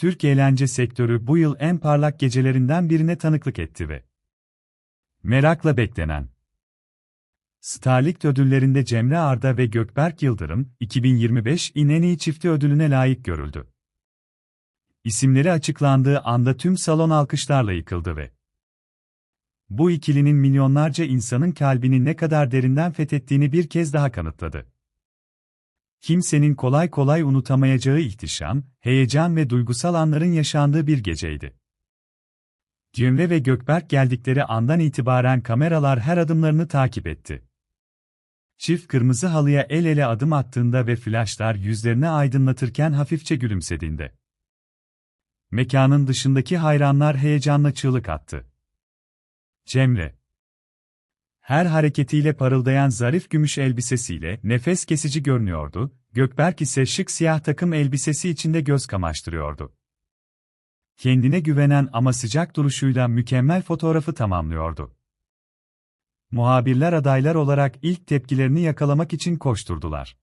Türk eğlence sektörü bu yıl en parlak gecelerinden birine tanıklık etti ve merakla beklenen Starlik ödüllerinde Cemre Arda ve Gökberk Yıldırım, 2025 in çifti ödülüne layık görüldü. İsimleri açıklandığı anda tüm salon alkışlarla yıkıldı ve bu ikilinin milyonlarca insanın kalbini ne kadar derinden fethettiğini bir kez daha kanıtladı. Kimsenin kolay kolay unutamayacağı ihtişam, heyecan ve duygusal anların yaşandığı bir geceydi. Cemre ve Gökberk geldikleri andan itibaren kameralar her adımlarını takip etti. Çift kırmızı halıya el ele adım attığında ve flaşlar yüzlerini aydınlatırken hafifçe gülümsediğinde. Mekanın dışındaki hayranlar heyecanla çığlık attı. Cemre her hareketiyle parıldayan zarif gümüş elbisesiyle nefes kesici görünüyordu, Gökberk ise şık siyah takım elbisesi içinde göz kamaştırıyordu. Kendine güvenen ama sıcak duruşuyla mükemmel fotoğrafı tamamlıyordu. Muhabirler adaylar olarak ilk tepkilerini yakalamak için koşturdular.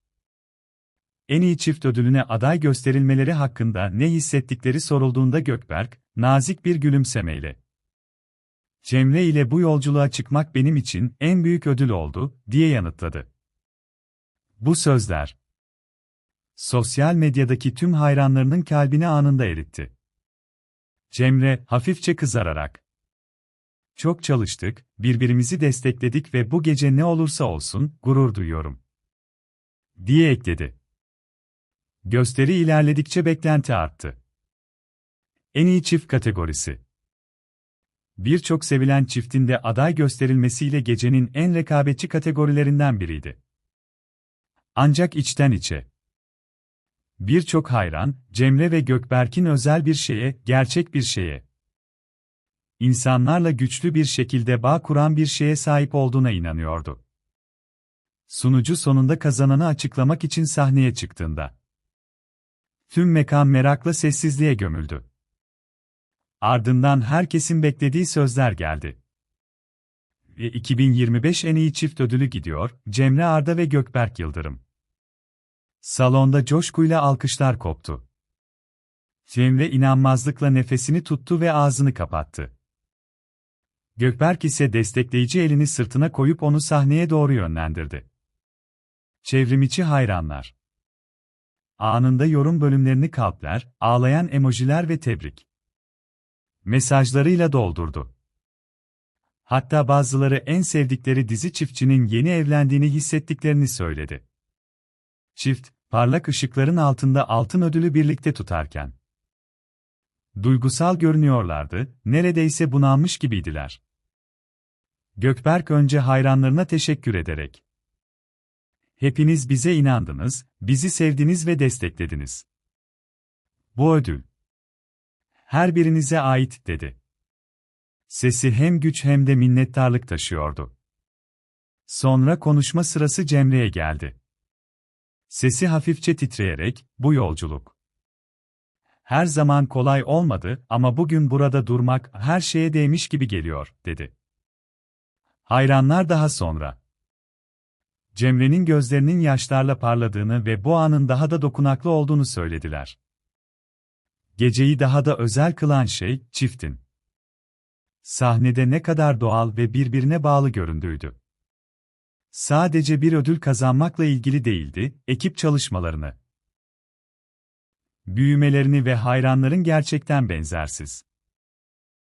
En iyi çift ödülüne aday gösterilmeleri hakkında ne hissettikleri sorulduğunda Gökberk, nazik bir gülümsemeyle Cemre ile bu yolculuğa çıkmak benim için en büyük ödül oldu, diye yanıtladı. Bu sözler sosyal medyadaki tüm hayranlarının kalbini anında eritti. Cemre hafifçe kızararak çok çalıştık, birbirimizi destekledik ve bu gece ne olursa olsun gurur duyuyorum diye ekledi. Gösteri ilerledikçe beklenti arttı. En iyi çift kategorisi birçok sevilen çiftinde aday gösterilmesiyle gecenin en rekabetçi kategorilerinden biriydi. Ancak içten içe. Birçok hayran, Cemre ve Gökberk'in özel bir şeye, gerçek bir şeye, insanlarla güçlü bir şekilde bağ kuran bir şeye sahip olduğuna inanıyordu. Sunucu sonunda kazananı açıklamak için sahneye çıktığında, tüm mekan merakla sessizliğe gömüldü. Ardından herkesin beklediği sözler geldi. Ve 2025 en iyi çift ödülü gidiyor, Cemre Arda ve Gökberk Yıldırım. Salonda coşkuyla alkışlar koptu. Cemre inanmazlıkla nefesini tuttu ve ağzını kapattı. Gökberk ise destekleyici elini sırtına koyup onu sahneye doğru yönlendirdi. Çevrimiçi hayranlar. Anında yorum bölümlerini kalpler, ağlayan emojiler ve tebrik mesajlarıyla doldurdu. Hatta bazıları en sevdikleri dizi çiftçinin yeni evlendiğini hissettiklerini söyledi. Çift, parlak ışıkların altında altın ödülü birlikte tutarken. Duygusal görünüyorlardı, neredeyse bunalmış gibiydiler. Gökberk önce hayranlarına teşekkür ederek. Hepiniz bize inandınız, bizi sevdiniz ve desteklediniz. Bu ödül, her birinize ait, dedi. Sesi hem güç hem de minnettarlık taşıyordu. Sonra konuşma sırası Cemre'ye geldi. Sesi hafifçe titreyerek, bu yolculuk. Her zaman kolay olmadı ama bugün burada durmak her şeye değmiş gibi geliyor, dedi. Hayranlar daha sonra. Cemre'nin gözlerinin yaşlarla parladığını ve bu anın daha da dokunaklı olduğunu söylediler. Geceyi daha da özel kılan şey, çiftin. Sahnede ne kadar doğal ve birbirine bağlı göründüğüydü. Sadece bir ödül kazanmakla ilgili değildi, ekip çalışmalarını, büyümelerini ve hayranların gerçekten benzersiz.